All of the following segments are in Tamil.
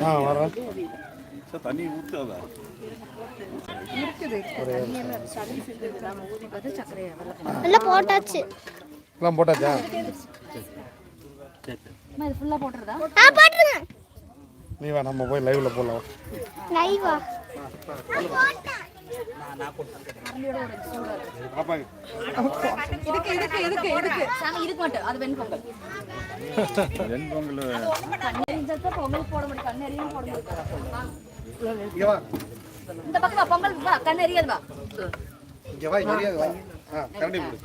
ஆ வரேன் சார் தண்ணி ஊற்றாதா எல்லாம் போட்டாச்சு. எல்லாம் போட்டாச்சா? ஆ போட்டுருங்க. நீ வா நம்ம போய் லைவ்ல போடலாம். லைவா இதுக்கு இதுக்கு இதுக்கு இதுக்கு சாமி இதுக்கு மட்டும் அது வெண்பொங்கல் வெண்பொங்கல் கண்ணெறிஞ்சா பொங்கல் போட முடியும் கண்ணெறியும் போட முடியும் இந்த பக்கம் பொங்கல் வா கண்ணெறியாது வா இங்க வா வா கரண்டி போடு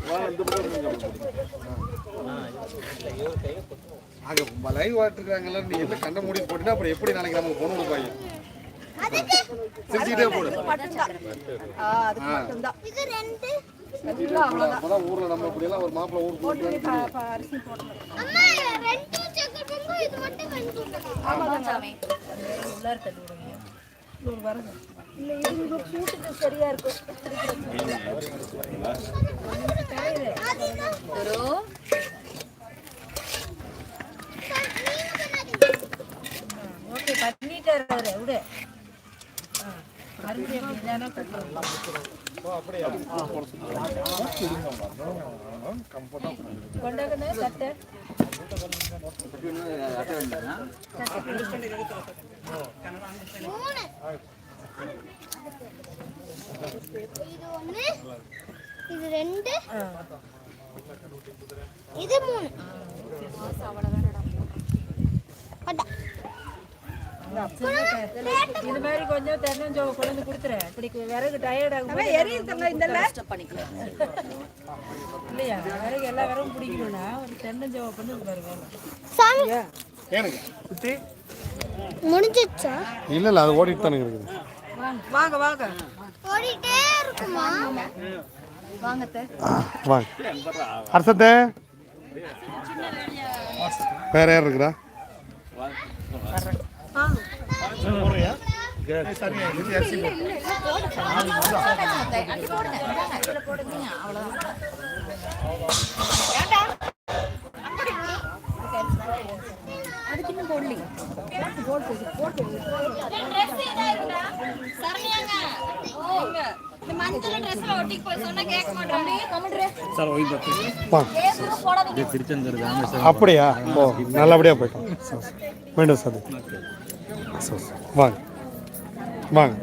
அங்க லைவ் நீ என்ன கண்ண மூடி போட்டுனா அப்புறம் எப்படி நாளைக்கு நமக்கு பொண்ணு கொடுப்பாங்க சிரிச்சுக்கிட்டே போடு அப்பதான் ஊர்ல நம்ம இப்படி எல்லாம் ஒரு மாப்பிள்ளை ஊருக்கு போட்டு ப- ப- அரிசி போடணும் அம்மா ரெண்டு சக்கர பொங்கல் இது மட்டும் கண்டிப்பா ஆமாதான் சாமி உள்ளார தள்ளி விடுங்க ஒரு வரது இல்ல இது இது கூட்டுக்கு சரியா இருக்கும் ஒரு ஓகே பண்ணிட்டாரு அவரு விடு அரிசி அப்படிதானே கொண்டாக்கண்ணே தட்டை மூணு இது ஒண்ணு. இது ரெண்டு இது மூணு. அதான். இது மாதிரி கொஞ்சம் தென்னஞ்சோவை கொண்டு கொடுத்துறேன் இப்படி விறகு டயர்ட் ஆகும் பண்ணிக்கலாம் இல்லையா? விறகு எல்லா விறகும் பிடிக்கணும்னா ஒரு தென்னஞ்சோவை பண்ணி பாருங்க சாமி. ஏனுங்க? சுத்தி முடிஞ்சிச்சா இல்ல இல்ல அது ஓடிட்டு தானே இருக்குது. வாங்க வாங்க ஓடிட்டே இருக்குமா? வாங்க வாங்க. அரசத்தே வேற யார் இருக்கிறா? அதுக்கு போடலி வாங்க அப்படியா ஓ நல்லபடியாக போயிட்டோம். மீண்டும் சரி சரி. வாங்க வாங்க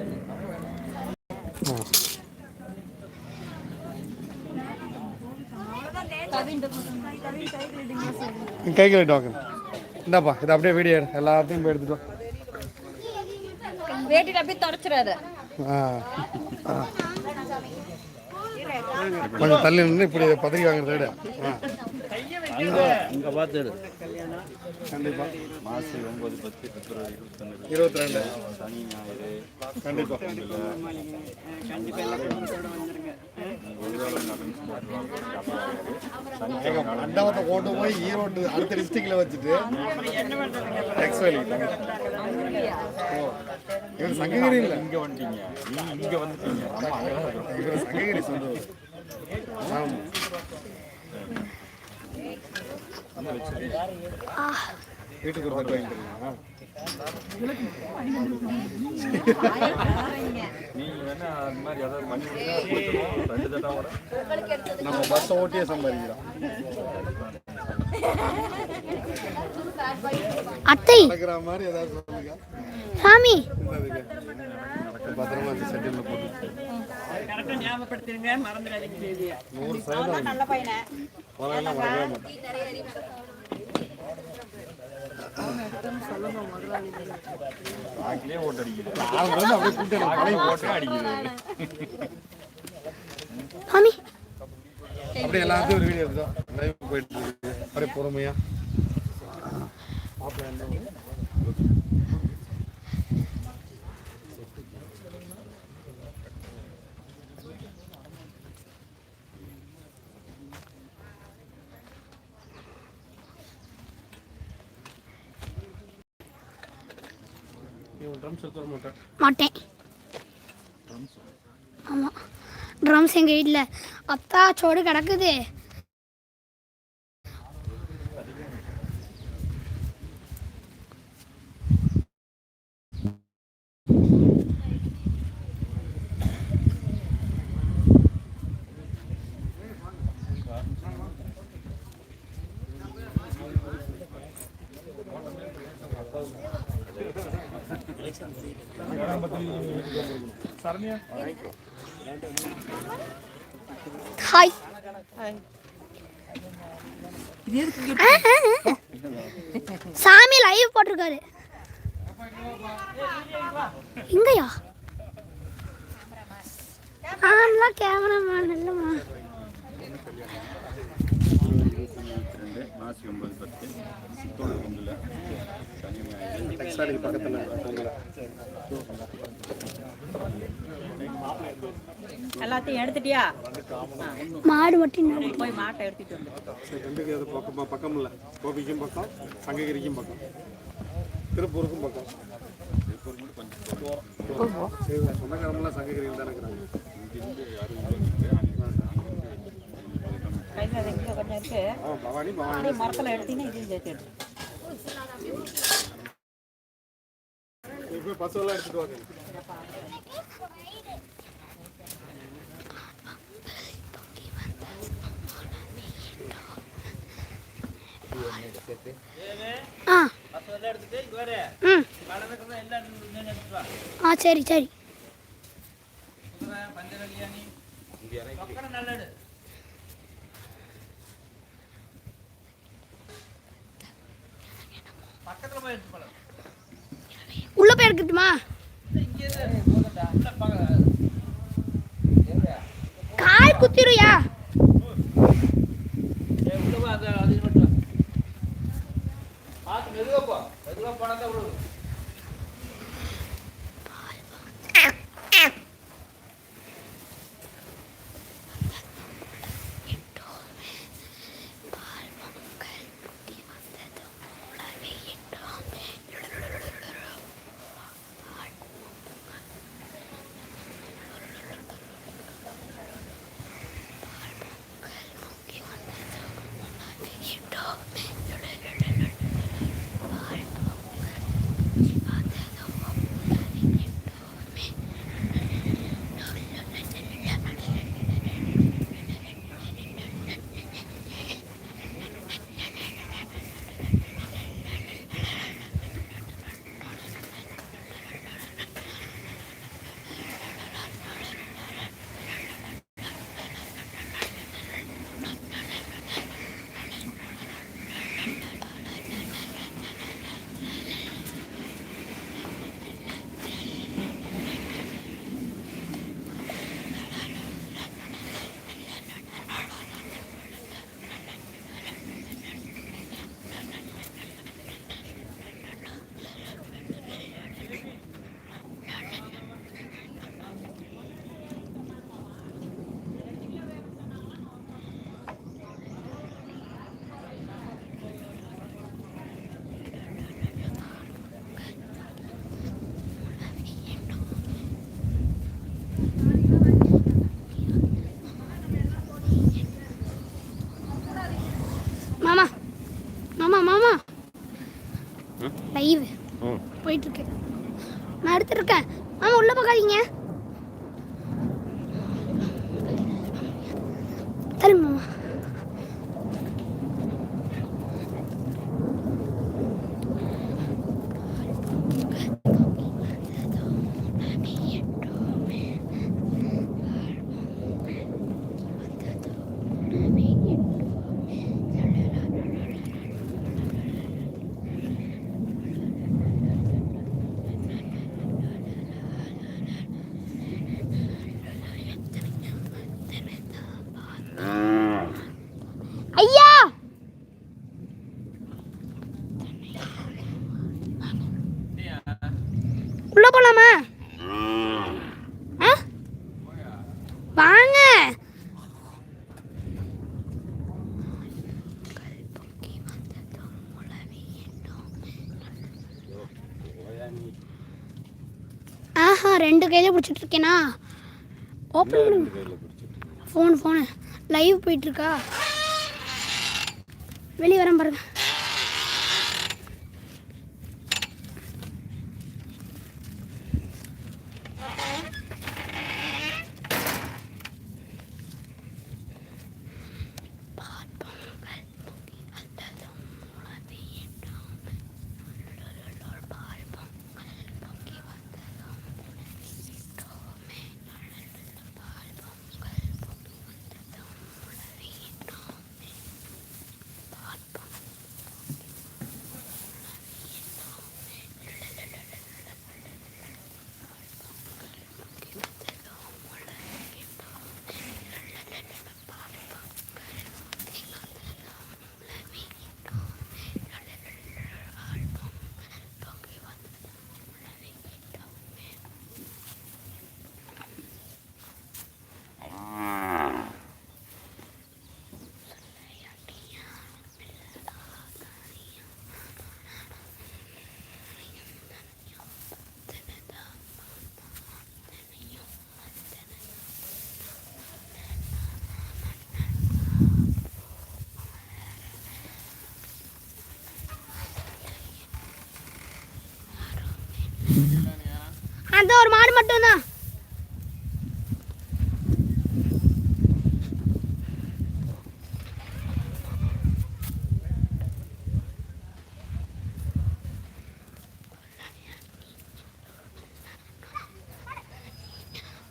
கை வாங்க இந்தாப்பா இதை அப்படியே வீடியோ எல்லாத்தையும் போய் எடுத்துட்டு வா. வேட்டிட்டு அப்படியே தொடச்சிடாத ஆ. கொஞ்சம் தள்ளி நின்று இப்படி பதவி வாங்குறத விட. அங்கே பார்த்து கண்டிப்பா. மாசி ஒம்பது பத்து பிப்ரவரி இருபத்தொன்று இருபத்தி ரெண்டு சனி ஞாயிறு. கண்டிப்பா. ஏங்க, மண்டபத்தை கொண்டு போய் ஈரோடு அடுத்த டிஸ்ட்ரிக்ட்ல வச்சுட்டு எக்ஸ் வேலி ஓ. இவர் சங்ககிரி இல்ல? இங்கே வந்துட்டீங்க. நீங்கள் வந்துட்டீங்க. சங்ககிரி வீட்டுக்கு ஒரு நீங்கள் வேணா அந்த மாதிரி ஏதாவது கொடுத்தா ரெண்டு தட்டாவோட நம்ம பஸ் ஓட்டியே சம்பாதிக்கிறோம் அத்தை மாதிரி ஏதாவது சாமி? பத்திரமா செட்டில் போட்டு. நல்ல பையனை. வாக்கிலே ஓட்டு அடிக்குது. ஆரம்பத்துல இருந்து அப்படியே கூட்டி எனக்கு பழகி ஓட்டே அடிக்குது. அப்படியே எல்லாத்தையும் ஒரு வீடியோ எடுத்தோம் லைவ் போயிட்டு இருக்கு. அப்படியே பொறுமையா. மாட்டேன். ஆமாம் ட்ரம்ஸ் எங்கள் வீட்டில் அத்தாச்சோடு கிடக்குது. ஹாய் சாமி லைவ் போட்டிருக்காரு. இங்கயா? ஆன்லாம் கேமராமேன் இல்லைம்மா மாசி ஒன்பது பத்து சனி ஞாயிறு பக்கத்தில் எல்லாத்தையும் எடுத்துட்டியா? மாடு மட்டும் போய் மாட்டை எடுத்துட்டு வந்து. ரெண்டுக்கு அது பக்கம் பக்கம் இல்லை. கோபிக்கும் பக்கம் சங்ககிரிக்கும் பக்கம். திருப்பூருக்கும் பக்கம். சொந்தக்காரமெல்லாம் சங்ககிரியில் தான் இருக்கிறாங்க. பவானி பவானி. மரத்தில் எடுத்தீங்கன்னா இதையும் சேர்த்து இப்போ பசுவெல்லாம் எடுத்துட்டு வாங்க ஆ. ஆ சரி சரி. உள்ள போய் எடுக்கட்டுமா? கால் குத்திருயா மாமா ரெண்டு கையில பிடிச்சிட்டு இருக்கேனா ஓப்பன் பண்ணுங்க. ஃபோன் ஃபோனு லைவ் போயிட்டு இருக்கா வெளியே வரேன் பாருங்க. அந்த ஒரு மாடு மட்டும்தான்.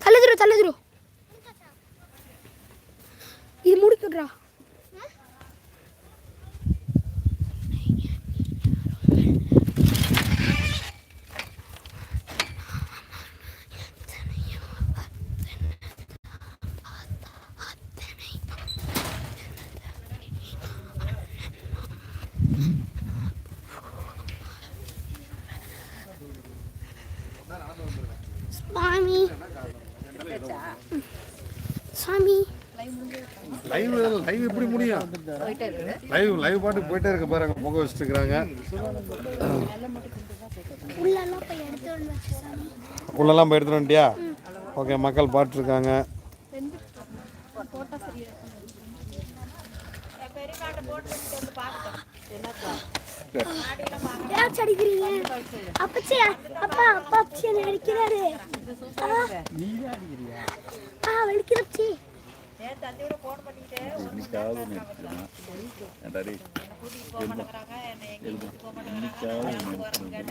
தள்ளுதுரு தள்ளுதுரு. இது முடிக்கிடுறா சாமி சாமி லைவ் லைவ் எப்படி முடியும் லைவ் லைவ் பாட்டு போயிட்டே இருக்கு பாருங்க. முக வச்சுட்டு இருக்கிறாங்க உள்ளெல்லாம் போய் எடுத்துட்டு வந்துட்டியா? ஓகே மக்கள் பாட்டுருக்காங்க அப்பச்சி அப்பா அப்பா அடிக்கிறாரு. ஆ. ஆ வலிக்கிறப்பச்சி இன்னைக்காவது நிறுத்தினா ஏன்டாடி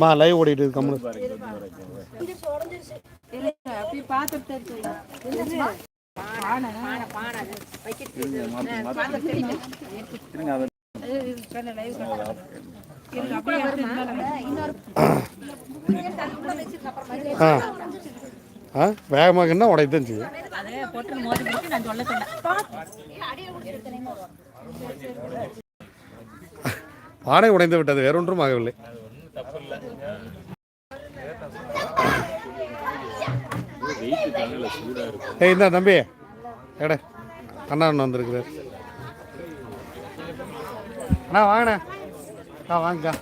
மா லைவ் ஓடிட்டு இருக்கு இருங்க அதை ஆ? ஆ வேகமாக என்ன உடையதான் செய்யும். பானை உடைந்து விட்டது வேற ஒன்றும் ஆகவில்லை. ஏய் இந்தா தம்பி. எட அண்ணா வந்திருக்குறாரு. அண்ணா வாங்கண்ணா. ஆ வாங்கக்கா.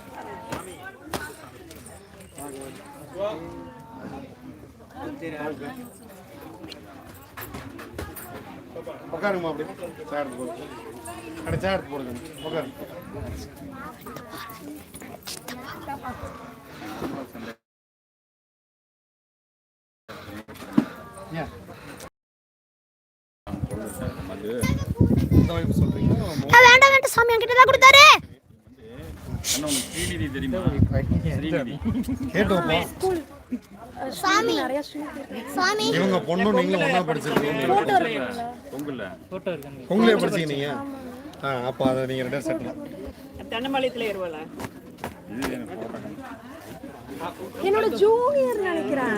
உட்காருங்கம்மா அப்படி சேர் போடுங்க. அட சேர் போடுங்க. உட்காருங்க. ஏன்? அது வேண்டாம் வேண்டாம் சாமி என்கிட்ட தான் கொடுத்த ஸ்ரீநிதி தெரியுமா ஸ்ரீநிதி கேட்டு வைப்போம் சாமி. சாமி. இவங்க பொண்ணும் நீங்களும் ஒன்றா படிச்சிருக்கீங்க. பொங்கல்ல. படிச்சீங்க நீங்க ஆ அப்போ அதை நீங்கள் ரெண்டு ஏறுவல போட்டாங்க என்னோட ஜூனியர் நினைக்கிறேன்.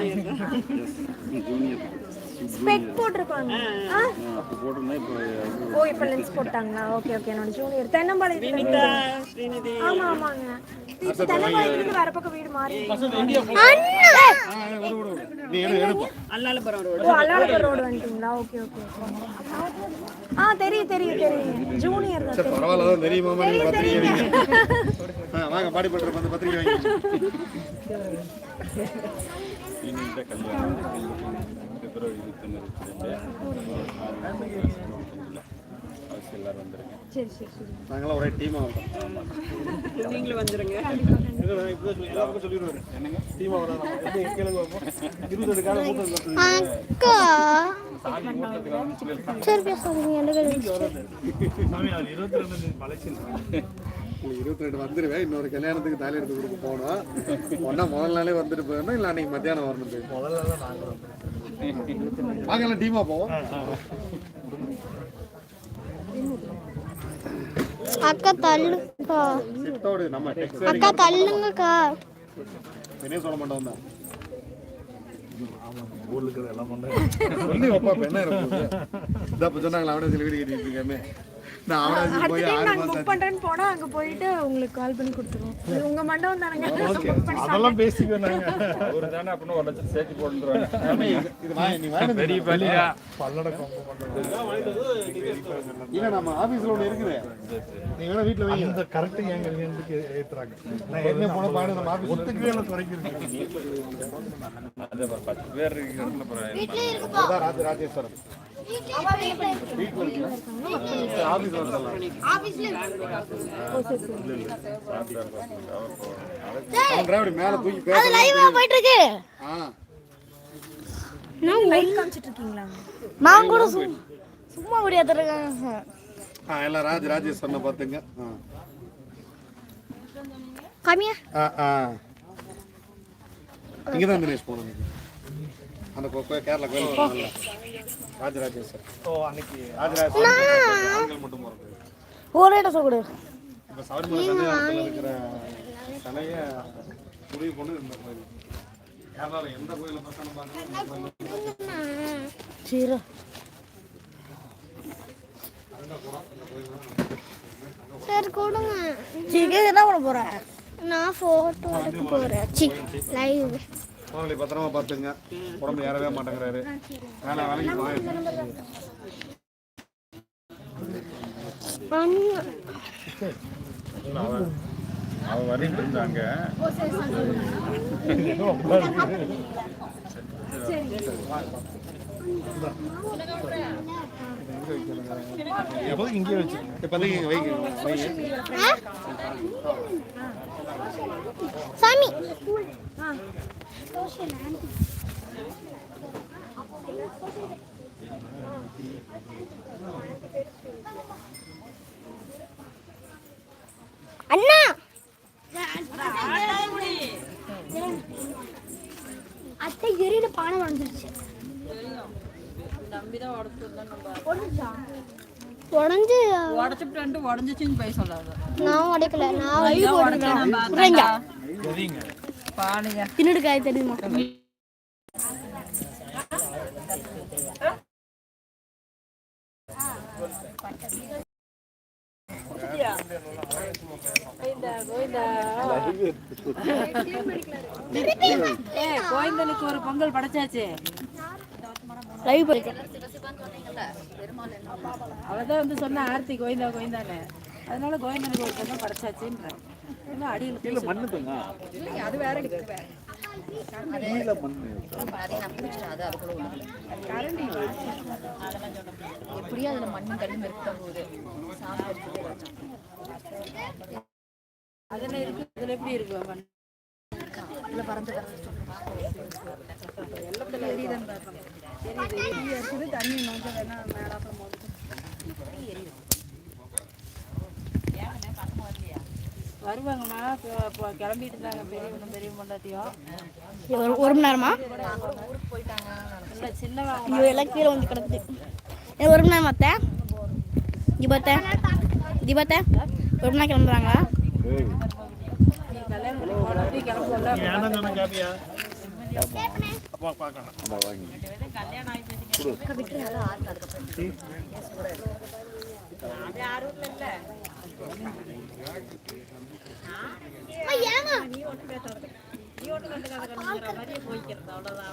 ஜூனியர் ஸ்பெக் போட்டிருப்பாங்க. ஆ? அப்போ இப்போ ஓ இப்போ லென்ஸ் போட்டாங்களா? Okay okay. என்னோட ஜூனியர் தென்னம்பாளையத்துல ஸ்ரீநிதி ஆமா ஆமாங்க. தென்னம்பாளையத்துக்கு வேற பக்கம் வீடு மாறி. அல்லாலபுரம் ரோடு வந்துட்டீங்களா? ஓகே ஓகே ஆ தெரியும் தெரியும் தெரியும். ஜூனியர் தான் சரி பரவாயில்ல தான் பத்திரிக்கை வைங்க. பாடி வந்து பத்திரிக்கை வைங்க. கல்யாணம். பிப்ரவரி எல்லாரும் வந்துருங்க சரி சரி சரி. நாங்களாம் ஒரே டீமாக வந்தோம் நீங்களும் வந்துருங்க. அக்கா. சரி பேசாதீங்க எனக்கு உங்களுக்கு இருபத்தி ரெண்டு வந்துடுவேன் இன்னொரு கல்யாணத்துக்கு தாலி எடுத்து கொடுக்க போகணும் ஒன்றா முதல் நாளே வந்துட்டு போயிடணும் இல்லை அன்னைக்கு மத்தியானம் வரணும் போய் முதல்ல வாங்கலாம் டீமாக போவோம். அக்கா தள்ளுக்கா சிட்டோடு நம்ம டெக்ஸ் அக்கா தள்ளுங்கக்கா. என்னையே சொல்ல மாட்டோம் தான் சொல்லி வைப்பா இப்ப என்ன இருக்கு? சொன்னாங்களா அவனே சில வீடு கட்டிட்டு இருக்காமே. நான் போய் டைம் ஆறு நாங்க மாசம் புக் பண்றேன்னு போனா அங்க போயிட்டு உங்களுக்கு கால் பண்ணி கொடுத்துருவோம். உங்க மண்டபம் தானங்க. அதெல்லாம் பேசிக்கோ நாங்க. ஒரு தானே ஒரு லட்சம் சேர்த்து போட்டுருவாங்க. இது வா நீ வாங்க. பெரிய பள்ளியா இல்ல நம்ம ஆபீஸ்ல ஒண்ணு இருக்குது. நீங்க வேணா வீட்ல வைங்க இந்த கரெக்ட் எங்க கல்யாணத்துக்கு ஏத்துறாங்க. நான் என்ன போன பாடு நம்ம ஆபீஸ் ஒத்துக்கவே அது பத்து. பேர் ராஜ ராஜேஸ்வரன். மேல தூக்கி போயிட்டு இருக்கு நான் கூட சும்மா எல்லாம் ராஜ் ராஜேஷ் சொன்ன பார்த்துங்க ஆ. கம்மியா ஆ ஆ. இங்கே தான் தினேஷ் போகணும் அந்த கேரளா கோயில். ராஜராஜேஸ்வர். ஓ அன்னைக்கு ராஜராஜேஸ்வர். மட்டும் போகிறது ஒரே இடம் சொல்லக்கூடாது இப்போ சபரிமலை கன்னியாகுமரியில் இருக்கிற தலைய முடிவு கொண்டு இந்த கோயில். கேரளாவில் எந்த கோயிலில் பார்த்தாலும் பாருங்க. சரி. சரி கொடுங்க. சரி என்ன பண்ண போற? நான் போட்டோ எடுக்க போறேன். சி லைவ் கோவிலை பத்திரமா பார்த்துங்க. உடம்பு ஏறவே மாட்டேங்கிறாரு. வேலை வேலைக்கு போய் அவ வரையும் இருந்தாங்க எப்போதும் இங்கே வச்சுருங்க இப்போதைக்கு இங்கே வைக்க சாமி. அண்ணா. அத்தை எரியில பானை வந்துருச்சு நம்பிதான் உடஞ்சு உடச்சுட்டு உடஞ்சிச்சுன்னு போய் சொல்லாது. நான் உடைக்கல. நான் எரியுங்க பானுங்க தின்னுடு காய் தெரியுமா? கோவிந்தனுக்கு ஒரு பொங்கல் படைச்சாச்சு. லைவ் போயிருக்கேன் அவதான் வந்து சொன்ன ஆர்த்தி கோவிந்தா கோவிந்தான்னு. அதனால கோவிந்தனுக்கு ஒரு பொங்கல் படைச்சாச்சுன்ற. இன்னும் அடியில் மண்ணுதுங்க அது வேற மண்ணு. எப்படியும் அதுல மண்ணு கல்லும் இருக்க போகுது. அதுல இருக்கு அதுல எப்படி இருக்கு மண்? இதுல பறந்து இருக்குது. தண்ணி கொஞ்சம் வேணா மேலாப்புல. வருவாங்கம்மா. இப்போ இப்போ கிளம்பிட்டு இருந்தாங்க பெரியவனும் பெரிய பொண்டாட்டியும் ஒரு ஒரு மணி நேரமா? இல்லை சின்னவா ஐயோ எல்லாம் கீழே வந்து கிடக்குது. ஒரு மணி நேரம் தீபத்தை தீபத்தை ஒரு மணி நேரம் கிளம்புறாங்களா நீ கல்யாணம் பண்ணி போனப்படி கிளம்புவோம்ல வேணாம் தானே கேப்பியா அப்பா பார்க்கணும் ஏமா நீ ஒன்று கண்டுக்காத கண்டுக்கிற மாதிரியே போய்க்கிறது அவ்வளோதான்